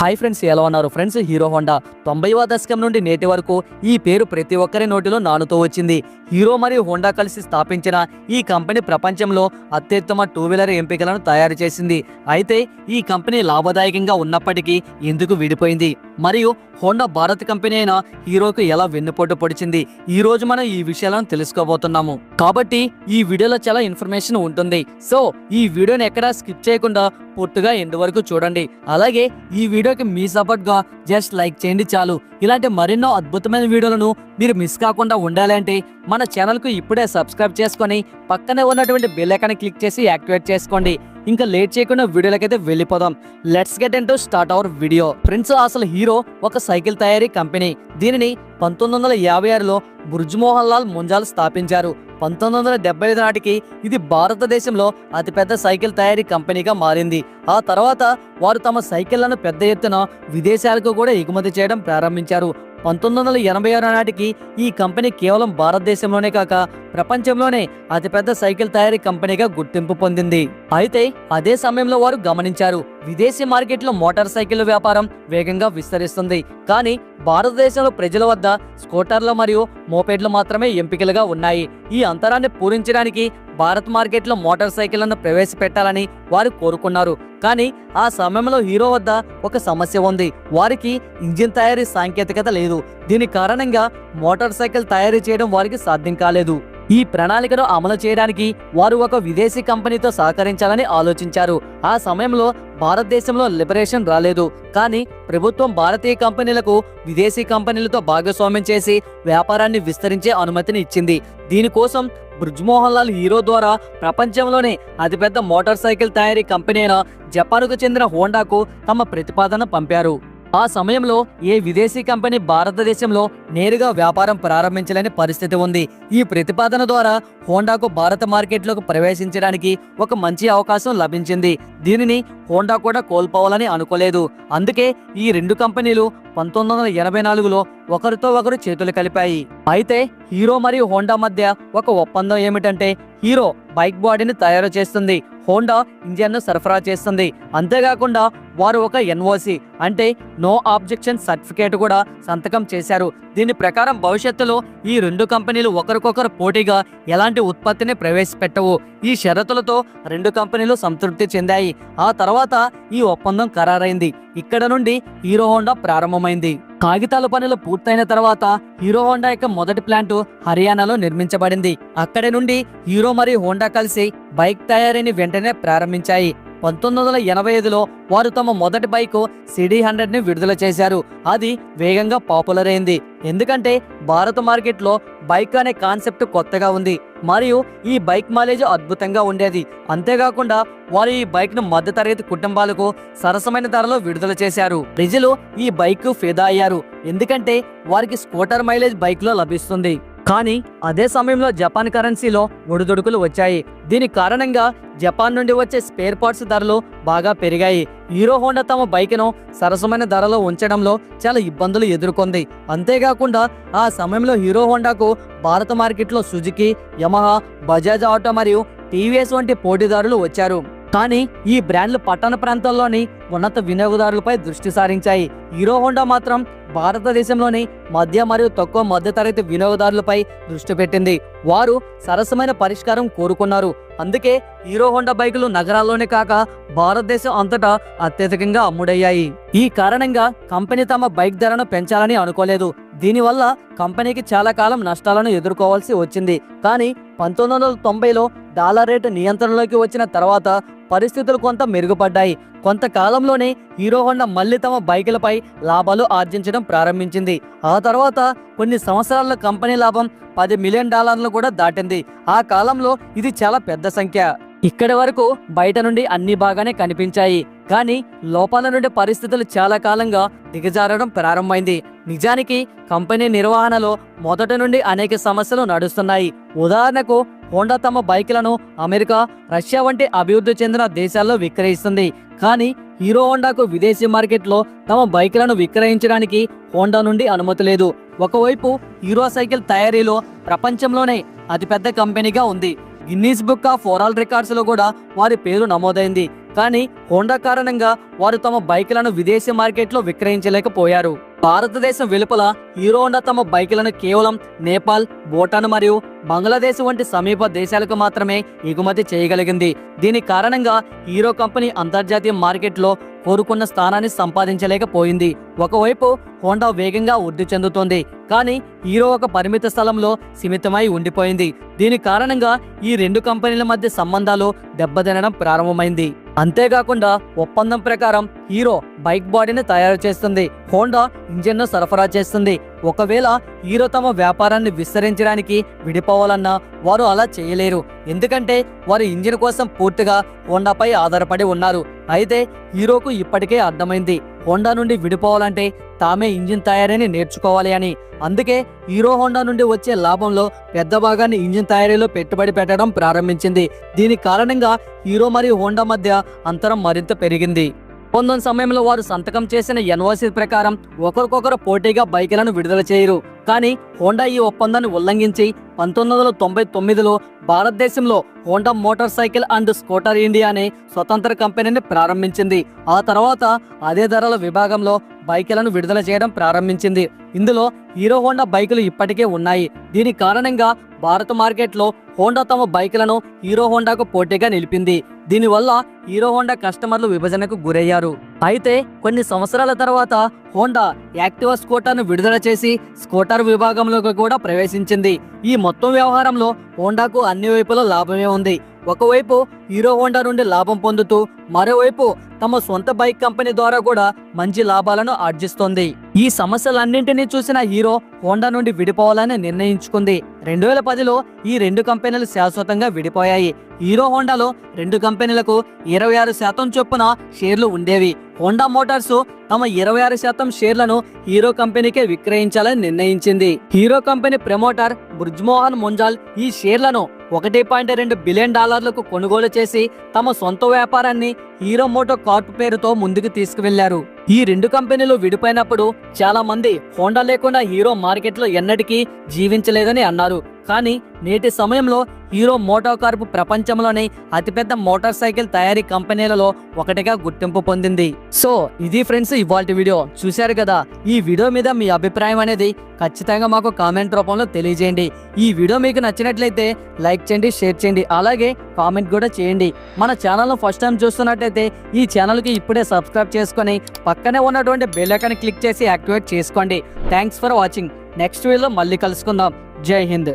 Hi friends ఎలా ఉన్నారు? Friends hero Honda తొంభైవ దశకం నుండి నేటి వరకు ఈ పేరు ప్రతి ఒక్కరి నోటిలో నానుతూ వచ్చింది. హీరో మరియు హోండా కలిసి స్థాపించిన ఈ కంపెనీ ప్రపంచంలో అత్యుత్తమ టూ వీలర్ ఎంపికలను తయారు చేసింది. అయితే ఈ కంపెనీ లాభదాయకంగా ఉన్నప్పటికీ ఎందుకు విడిపోయింది? మరియు హోండా భారత్ కంపెనీ అయిన హీరోకు ఎలా వెన్నుపోటు పొడిచింది? ఈ రోజు మనం ఈ విషయాలను తెలుసుకోబోతున్నాము. కాబట్టి ఈ వీడియోలో చాలా ఇన్ఫర్మేషన్ ఉంటుంది. సో ఈ వీడియోని ఎక్కడా స్కిప్ చేయకుండా పూర్తిగా ఎండ్ వరకు చూడండి. అలాగే ఈ వీడియో వీడియోకి మీ సపోర్ట్గా జస్ట్ లైక్ చేయండి చాలు. ఇలాంటి మరెన్నో అద్భుతమైన వీడియోలను మీరు మిస్ కాకుండా ఉండాలంటే మన ఛానల్కు ఇప్పుడే సబ్స్క్రైబ్ చేసుకొని పక్కనే ఉన్నటువంటి బెల్ ఐకాన్ క్లిక్ చేసి యాక్టివేట్ చేసుకోండి. ఇంకా లేట్ చేయకుండా వీడియోలకైతే వెళ్ళిపోదాం. Let's get in to start our video friends అసలు హీరో ఒక సైకిల్ తయారీ కంపెనీ దీనిని పంతొమ్మిది వందల యాభై ఆరులో బ్రుజ్మోహన్ లాల్ ముంజాల్ స్థాపించారు. పంతొమ్మిది వందల డెబ్బై ఐదు నాటికి ఇది భారతదేశంలో అతిపెద్ద సైకిల్ తయారీ కంపెనీగా మారింది. ఆ తర్వాత వారు తమ సైకిళ్ళను పెద్ద ఎత్తున విదేశాలకు కూడా ఎగుమతి చేయడం ప్రారంభించారు. పంతొమ్మిది వందల ఎనభై ఆరు నాటికి ఈ కంపెనీ కేవలం భారతదేశంలోనే కాక ప్రపంచంలోనే అతిపెద్ద సైకిల్ తయారీ కంపెనీగా గుర్తింపు పొందింది. అయితే అదే సమయంలో వారు గమనించారు విదేశీ మార్కెట్లో మోటార్ సైకిల్ వ్యాపారం వేగంగా విస్తరిస్తుంది. కానీ భారతదేశంలో ప్రజల వద్ద స్కూటర్లు మరియు మోపెడ్లు మాత్రమే ఎంపికలుగా ఉన్నాయి. ఈ అంతరాన్ని పూరించడానికి భారత్ మార్కెట్లో మోటార్ సైకిళ్ళను ప్రవేశపెట్టాలని వారు కోరుకున్నారు. కానీ ఆ సమయంలో హీరో వద్ద ఒక సమస్య ఉంది. వారికి ఇంజిన్ తయారీ సాంకేతికత లేదు. దీని కారణంగా మోటార్ సైకిల్ తయారీ చేయడం వారికి సాధ్యం కాలేదు. ఈ ప్రణాళికను అమలు చేయడానికి వారు ఒక విదేశీ కంపెనీతో సహకరించాలని ఆలోచించారు. ఆ సమయంలో భారతదేశంలో లిబరేషన్ రాలేదు. కానీ ప్రభుత్వం భారతీయ కంపెనీలకు విదేశీ కంపెనీలతో భాగస్వామ్యం చేసి వ్యాపారాన్ని విస్తరించే అనుమతిని ఇచ్చింది. దీనికోసం బ్రిజ్మోహన్ లాల్ హీరో ద్వారా ప్రపంచంలోనే అతిపెద్ద మోటార్ సైకిల్ తయారీ కంపెనీ అయిన జపాన్కు చెందిన హోండాకు తమ ప్రతిపాదన పంపారు. ఆ సమయంలో ఏ విదేశీ కంపెనీ భారతదేశంలో నేరుగా వ్యాపారం ప్రారంభించలేని పరిస్థితి ఉంది. ఈ ప్రతిపాదన ద్వారా హోండాకు భారత మార్కెట్లోకి ప్రవేశించడానికి ఒక మంచి అవకాశం లభించింది. దీనిని హోండా కూడా కోల్పోవాలని అనుకోలేదు. అందుకే ఈ రెండు కంపెనీలు పంతొమ్మిది వందల ఎనభై నాలుగులో ఒకరితో ఒకరు చేతులు కలిపాయి. అయితే హీరో మరియు హోండా మధ్య ఒక ఒప్పందం ఏమిటంటే హీరో బైక్ బాడీని తయారు చేస్తుంది హోండా ఇంజన్ను సరఫరా చేస్తుంది. అంతేకాకుండా వారు ఒక ఎన్ఓసి అంటే నో ఆబ్జెక్షన్ సర్టిఫికేట్ కూడా సంతకం చేశారు. దీని ప్రకారం భవిష్యత్తులో ఈ రెండు కంపెనీలు ఒకరికొకరు పోటీగా ఎలాంటి ఉత్పత్తిని ప్రవేశపెట్టవు. ఈ షరతులతో రెండు కంపెనీలు సంతృప్తి చెందాయి. ఆ తర్వాత ఈ ఒప్పందం ఖరారైంది. ఇక్కడ నుండి హీరో హోండా ప్రారంభమైంది. కాగితాల పనులు పూర్తయిన తర్వాత హీరో హోండా యొక్క మొదటి ప్లాంట్ హర్యానాలో నిర్మించబడింది. అక్కడి నుండి హీరో మరియు హోండా కలిసి బైక్ తయారీని వెంటనే ప్రారంభించాయి. పంతొమ్మిది వందల ఎనభై ఐదులో వారు తమ మొదటి బైక్ సిడి హండ్రెడ్ని విడుదల చేశారు. అది వేగంగా పాపులర్ అయింది. ఎందుకంటే భారత మార్కెట్లో బైక్ అనే కాన్సెప్ట్ కొత్తగా ఉంది. మరియు ఈ బైక్ మైలేజ్ అద్భుతంగా ఉండేది. అంతేకాకుండా వారు ఈ బైక్ను మధ్యతరగతి కుటుంబాలకు సరసమైన ధరలో విడుదల చేశారు. ప్రజలు ఈ బైక్ ఫిదా అయ్యారు. ఎందుకంటే వారికి స్కూటర్ మైలేజ్ బైక్లో లభిస్తుంది. కానీ అదే సమయంలో జపాన్ కరెన్సీలో ఒడిదుడుకులు వచ్చాయి. దీని కారణంగా జపాన్ నుండి వచ్చే స్పేర్ పార్ట్స్ ధరలు బాగా పెరిగాయి. హీరో హోండా తమ బైక్ను సరసమైన ధరలో ఉంచడంలో చాలా ఇబ్బందులు ఎదుర్కొంది. అంతేకాకుండా ఆ సమయంలో హీరో హోండాకు భారత మార్కెట్లో సుజుకి యమహా బజాజ్ ఆటో మరియు టీవీఎస్ వంటి పోటీదారులు వచ్చారు. కానీ ఈ బ్రాండ్లు పట్టణ ప్రాంతాల్లోని ఉన్నత వినియోగదారులపై దృష్టి సారించాయి. హీరో హోండా మాత్రం భారతదేశంలోని మధ్య మరియు తక్కువ మధ్యతరగతి వినియోగదారులపై దృష్టి పెట్టింది. వారు సరసమైన పరిష్కారం కోరుకున్నారు. అందుకే హీరో హోండా బైకులు నగరాల్లోనే కాక భారతదేశం అంతటా అత్యధికంగా అమ్ముడయ్యాయి. ఈ కారణంగా కంపెనీ తమ బైక్ ధరను పెంచాలని అనుకోలేదు. దీనివల్ల కంపెనీకి చాలా కాలం నష్టాలను ఎదుర్కోవాల్సి వచ్చింది. కానీ పంతొమ్మిది వందల తొంభైలో డాలర్ రేటు నియంత్రణలోకి వచ్చిన తర్వాత పరిస్థితులు కొంత మెరుగుపడ్డాయి. కొంతకాలంలోనే హీరో హోండా మళ్ళీ తమ బైకులపై లాభాలు ఆర్జించడం ప్రారంభించింది. ఆ తర్వాత కొన్ని సంవత్సరాల్లో కంపెనీ లాభం పది మిలియన్ డాలర్లు కూడా దాటింది. ఆ కాలంలో ఇది చాలా పెద్ద సంఖ్య. ఇక్కడి వరకు బయట నుండి అన్ని బాగానే కనిపించాయి. కానీ లోపాల నుండి పరిస్థితులు చాలా కాలంగా దిగజారడం ప్రారంభమైంది. నిజానికి కంపెనీ నిర్వహణలో మొదటి నుండి అనేక సమస్యలు నడుస్తున్నాయి. ఉదాహరణకు హోండా తమ బైకులను అమెరికా రష్యా వంటి అభివృద్ధి చెందిన దేశాల్లో విక్రయిస్తుంది. కానీ హీరో హోండాకు విదేశీ మార్కెట్లో తమ బైకులను విక్రయించడానికి హోండా నుండి అనుమతి లేదు. ఒకవైపు హీరో సైకిల్ తయారీలో ప్రపంచంలోనే అతిపెద్ద కంపెనీగా ఉంది. గిన్నీస్ బుక్ ఆఫ్ ఫోరాల్ రికార్డ్స్లో కూడా వారి పేరు నమోదైంది. కానీ హోండా కారణంగా వారు తమ బైకులను విదేశీ మార్కెట్లో విక్రయించలేకపోయారు. భారతదేశం వెలుపల హీరో హోండా తమ బైకులను కేవలం నేపాల్ భూటాన్ మరియు బంగ్లాదేశ్ వంటి సమీప దేశాలకు మాత్రమే ఎగుమతి చేయగలిగింది. దీని కారణంగా హీరో కంపెనీ అంతర్జాతీయ మార్కెట్లో కోరుకున్న స్థానాన్ని సంపాదించలేకపోయింది. ఒకవైపు హోండా వేగంగా వృద్ధి చెందుతోంది కానీ హీరో ఒక పరిమిత స్థలంలో సీమితమై ఉండిపోయింది. దీని కారణంగా ఈ రెండు కంపెనీల మధ్య సంబంధాలు దెబ్బతినడం ప్రారంభమైంది. అంతేకాకుండా ఒప్పందం ప్రకారం హీరో బైక్ బాడీని తయారు చేస్తుంది. హోండా ఇంజన్ను సరఫరా చేస్తుంది. ఒకవేళ హీరో తమ వ్యాపారాన్ని విస్తరించడానికి విడిపోవాలన్నా వారు అలా చేయలేరు. ఎందుకంటే వారు ఇంజిన్ కోసం పూర్తిగా హోండాపై ఆధారపడి ఉన్నారు. అయితే హీరోకు ఇప్పటికే అర్థమైంది. హోండా నుండి విడిపోవాలంటే తామే ఇంజిన్ తయారీని నేర్చుకోవాలి అని. అందుకే హీరో హోండా నుండి వచ్చే లాభంలో పెద్ద భాగాన్ని ఇంజిన్ తయారీలో పెట్టుబడి పెట్టడం ప్రారంభించింది. దీని కారణంగా హీరో మరియు హోండా మధ్య అంతరం మరింత పెరిగింది. ఒప్పందం సమయంలో వారు సంతకం చేసిన ఎన్ఓసి ప్రకారం ఒకరికొకరు పోటీగా బైకులను విడుదల చేయరు. కానీ హోండా ఈ ఒప్పందాన్ని ఉల్లంఘించి పంతొమ్మిది వందల తొంభై తొమ్మిదిలో భారతదేశంలో Honda motor cycle and scooter India అనే స్వతంత్ర కంపెనీని ప్రారంభించింది. ఆ తర్వాత అదే ధరల విభాగంలో బైకులను విడుదల చేయడం ప్రారంభించింది. ఇందులో హీరో హోండా బైకులు ఇప్పటికే ఉన్నాయి. దీని కారణంగా భారత మార్కెట్లో హోండా తమ బైకులను హీరో హోండాకు పోటీగా నిలిపింది. దీనివల్ల హీరో హోండా కస్టమర్లు విభజనకు గురయ్యారు. అయితే కొన్ని సంవత్సరాల తర్వాత హోండా యాక్టివా స్కూటర్ను విడుదల చేసి స్కూటర్ విభాగంలోకి కూడా ప్రవేశించింది. ఈ మొత్తం వ్యవహారంలో హోండాకు అన్ని వైపులా లాభమే ఉంది. ఒకవైపు హీరో హోండా నుండి లాభం పొందుతూ మరోవైపు తమ సొంత బైక్ కంపెనీ ద్వారా కూడా మంచి లాభాలను ఆర్జిస్తోంది. ఈ సమస్యలన్నింటినీ చూసిన హీరో హోండా నుండి విడిపోవాలని నిర్ణయించుకుంది. రెండు వేల పదిలో ఈ రెండు కంపెనీలు శాశ్వతంగా విడిపోయాయి. హీరో హోండాలో రెండు కంపెనీలకు ఇరవై ఆరు శాతం చొప్పున షేర్లు ఉండేవి. హోండా మోటార్స్ తమ ఇరవై ఆరు శాతం షేర్లను హీరో కంపెనీకే విక్రయించాలని నిర్ణయించింది. Hero company promoter Brijmohan Munjal ఈ షేర్లను ఒకటి పాయింట్ రెండు బిలియన్ డాలర్లకు కొనుగోలు చేసి తమ సొంత వ్యాపారాన్ని హీరో మోటో కార్ప్ పేరుతో ముందుకు తీసుకువెళ్ళారు. ఈ రెండు కంపెనీలు విడిపోయినప్పుడు చాలా మంది హోండా లేకుండా హీరో మార్కెట్లో ఎన్నటికీ జీవించలేదని అన్నారు. కానీ నేటి సమయంలో హీరో మోటార్ ప్రపంచంలోనే అతిపెద్ద మోటార్ సైకిల్ తయారీ కంపెనీలలో ఒకటిగా గుర్తింపు పొందింది. సో ఇది ఫ్రెండ్స్ ఇవాళ వీడియో. చూశారు కదా ఈ వీడియో మీద మీ అభిప్రాయం అనేది ఖచ్చితంగా మాకు కామెంట్ రూపంలో తెలియజేయండి. ఈ వీడియో మీకు నచ్చినట్లయితే లైక్ చేయండి షేర్ చేయండి అలాగే కామెంట్ కూడా చేయండి. మన ఛానల్ను ఫస్ట్ టైం చూస్తున్నట్టయితే ఈ ఛానల్కి ఇప్పుడే సబ్స్క్రైబ్ చేసుకొని పక్కనే ఉన్నటువంటి బెల్ ఐకాన్ క్లిక్ చేసి యాక్టివేట్ చేసుకోండి. Thanks for watching. నెక్స్ట్ వీడియోలో మళ్ళీ కలుసుకుందాం. జై హింద్.